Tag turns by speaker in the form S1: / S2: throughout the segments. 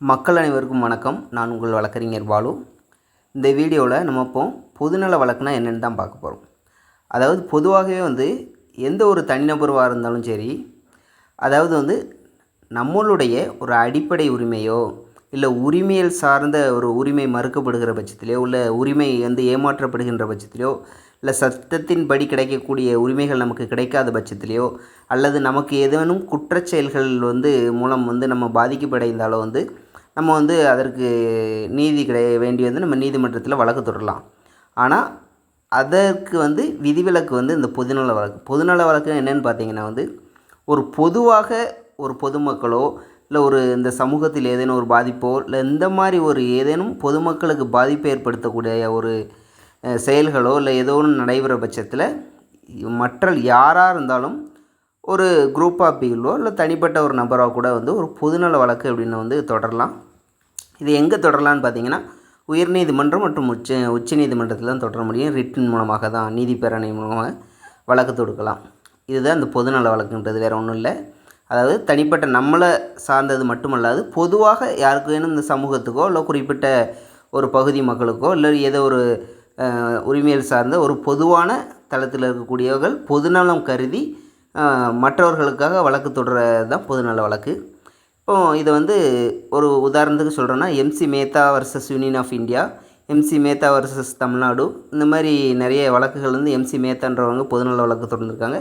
S1: மக்கள் அனைவருக்கும் வணக்கம். நான் உங்கள் வழக்கறிஞர் பாலு. இந்த வீடியோவில் நம்ம இப்போ பொதுநல வழக்குனா என்னென்னு தான் பார்க்க போகிறோம் அதாவது பொதுவாகவே வந்து எந்த ஒரு தனிநபருவாக இருந்தாலும் சரி அதாவது வந்து நம்மளுடைய ஒரு அடிப்படை உரிமையோ இல்லை உரிமையல் சார்ந்த ஒரு உரிமை மறுக்கப்படுகிற பட்சத்திலையோ இல்லை உரிமை வந்து ஏமாற்றப்படுகின்ற பட்சத்திலையோ இல்லை சட்டத்தின்படி கிடைக்கக்கூடிய உரிமைகள் நமக்கு கிடைக்காத பட்சத்திலையோ அல்லது நமக்கு ஏதேனும் குற்றச்செயல்கள் வந்து மூலம் வந்து நம்ம பாதிக்கப்படைந்தாலோ வந்து நம்ம வந்து அதற்கு நீதி கிடை வேண்டி வந்து நம்ம நீதிமன்றத்தில் வழக்கு தொடரலாம். ஆனால் அதற்கு வந்து விதிவிலக்கு வந்து இந்த பொதுநல வழக்கு. பொதுநல வழக்கு என்னென்னு பார்த்தீங்கன்னா வந்து ஒரு பொதுவாக ஒரு பொதுமக்களோ இல்லை ஒரு இந்த சமூகத்தில் ஏதேனும் ஒரு பாதிப்போ இல்லை இந்த மாதிரி ஒரு ஏதேனும் பொதுமக்களுக்கு பாதிப்பை ஏற்படுத்தக்கூடிய ஒரு செயல்களோ இல்லை ஏதோ ஒன்று நடைபெற பட்சத்தில் மற்ற யாராக இருந்தாலும் ஒரு குரூப் ஆஃப் பீப்புளோ இல்லை தனிப்பட்ட ஒரு நபராக கூட வந்து ஒரு பொதுநல வழக்கு அப்படின்னு வந்து தொடரலாம். இது எங்கே தொடரலான்னு பார்த்தீங்கன்னா உயர்நீதிமன்றம் மற்றும் உச்ச உச்சநீதிமன்றத்தில் தான் தொடர முடியும். ரிட்டின் மூலமாக தான் நீதிப்பேரணை மூலமாக வழக்கு தொடுக்கலாம். இதுதான் இந்த பொதுநல வழக்குன்றது வேறு ஒன்றும் இல்லை. அதாவது தனிப்பட்ட நம்மளை சார்ந்தது மட்டுமல்லாது பொதுவாக யாருக்கு வேணும் இந்த சமூகத்துக்கோ இல்லை குறிப்பிட்ட ஒரு பகுதி மக்களுக்கோ இல்லை ஏதோ ஒரு அஹ், உரிமையல் சார்ந்த ஒரு பொதுவான தளத்தில் இருக்கக்கூடியவர்கள் பொதுநலம் கருதி மற்றவர்களுக்காக வழக்கு தொடர்றது தான் பொதுநல வழக்கு. இப்போ இதை வந்து ஒரு உதாரணத்துக்கு சொல்கிறேன்னா MC Mehta versus union of India MC Mehta versus Tamil Nadu இந்த மாதிரி நிறைய வழக்குகள் வந்து எம்சி மேத்தான்றவங்க பொதுநல வழக்கு தொடர்ந்துருக்காங்க.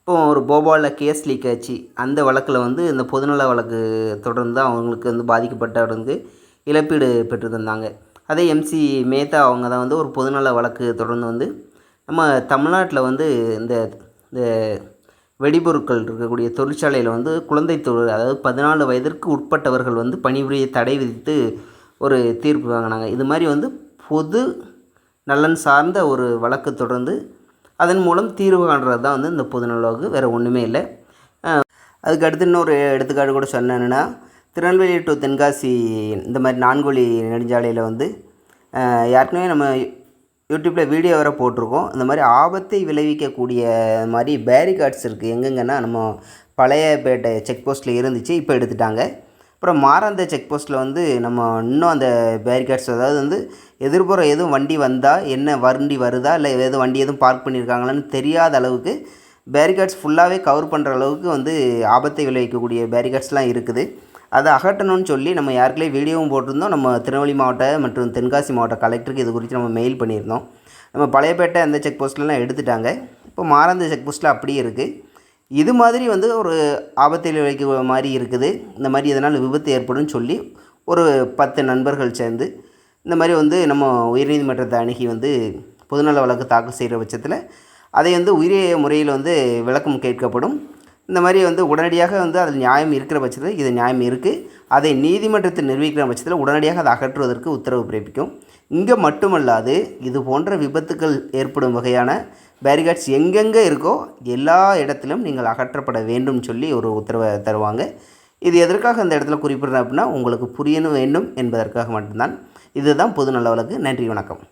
S1: இப்போ ஒரு போபாலில் கேஸ் லீக் ஆச்சு. அந்த வழக்கில் வந்து இந்த பொதுநல வழக்கு தொடர்ந்து அவங்களுக்கு வந்து பாதிக்கப்பட்டவர்களுக்கு இழப்பீடு பெற்று தந்தாங்க அதே எம்சி மேத்தா அவங்க தான் வந்து ஒரு பொதுநல வழக்கு தொடர்ந்து வந்து நம்ம தமிழ்நாட்டில் வந்து இந்த இந்த வெடிபொருட்கள் இருக்கக்கூடிய தொழிற்சாலையில் வந்து குழந்தை தொழில் அதாவது பதினாலு வயதிற்கு உட்பட்டவர்கள் வந்து பணிபுரிய தடை விதித்து ஒரு தீர்ப்பு வாங்கினாங்க. இது மாதிரி வந்து பொது நலன் சார்ந்த ஒரு வழக்கு தொடர்ந்து அதன் மூலம் தீர்வு காண்றது தான் வந்து இந்த பொதுநல வழக்கு வேறு ஒன்றுமே இல்லை. அதுக்கு அடுத்து இன்னொரு எடுத்துக்காட்டு கூட சொன்னேன்னா திருநெல்வேலி டு தென்காசி இந்த மாதிரி நான்கு வழி நெடுஞ்சாலையில் வந்து ஏற்கனவே நம்ம யூடியூப்பில் வீடியோ வேறு போட்டிருக்கோம். இந்த மாதிரி ஆபத்தை விளைவிக்கக்கூடிய மாதிரி பேரிகார்ட்ஸ் இருக்குது எங்கெங்கன்னா நம்ம பழையப்பேட்டை செக் போஸ்ட்டில் இருந்துச்சு இப்போ எடுத்துட்டாங்க. அப்புறம் மாறாந்த செக் போஸ்ட்டில் வந்து நம்ம இன்னும் அந்த பேரிகார்ட்ஸ் அதாவது வந்து எதிர்ப்புற எதுவும் வண்டி வந்தால் என்ன வண்டி வருதா இல்லை எதுவும் வண்டி எதுவும் பார்க் பண்ணியிருக்காங்களான்னு தெரியாத அளவுக்கு பேரிகார்ட்ஸ் ஃபுல்லாகவே கவர் பண்ணுற அளவுக்கு வந்து ஆபத்தை விளைவிக்கக்கூடிய பேரிகார்ட்ஸ்லாம் இருக்குது. அதை அகற்றணும்னு சொல்லி நம்ம யாருக்குள்ளே வீடியோவும் போட்டிருந்தோம். நம்ம திருநெல்வேலி மாவட்ட மற்றும் தென்காசி மாவட்ட கலெக்டருக்கு இது குறித்து நம்ம மெயில் பண்ணியிருந்தோம். நம்ம பழையப்பேட்டை அந்த செக் போஸ்ட்லலாம் எடுத்துட்டாங்க. இப்போ மாறாந்த செக் போஸ்ட்டில் அப்படியே இருக்குது இது மாதிரி வந்து ஒரு ஆபத்தில் வைக்க மாதிரி இருக்குது. இந்த மாதிரி இதனால் விபத்து ஏற்படும்னு சொல்லி ஒரு பத்து நண்பர்கள் சேர்ந்து இந்த மாதிரி வந்து நம்ம உயர்நீதிமன்றத்தை அணுகி வந்து பொதுநல வழக்கு தாக்கல் செய்கிற பட்சத்தில் அதை வந்து உரிய முறையில் வந்து விளக்கம் கேட்கப்படும். இந்த மாதிரி வந்து உடனடியாக வந்து அதில் நியாயம் இருக்கிற பட்சத்தில் இது நியாயம் இருக்குது. அதை நீதிமன்றத்தில் நிரூபிக்கிற பட்சத்தில் உடனடியாக அதை அகற்றுவதற்கு உத்தரவு பிறப்பிக்கும். இங்கே மட்டுமல்லாது இது போன்ற விபத்துக்கள் ஏற்படும் வகையான பேரிகார்ட்ஸ் எங்கெங்கே இருக்கோ எல்லா இடத்திலும் நீங்கள் அகற்றப்பட வேண்டும் சொல்லி ஒரு உத்தரவை தருவாங்க. இது எதற்காக அந்த இடத்துல குறிப்பிடுறேன் அப்படின்னா உங்களுக்கு புரியணும் வேண்டும் என்பதற்காக மட்டும்தான். இதுதான் பொது நல்ல வழக்கு. நன்றி வணக்கம்.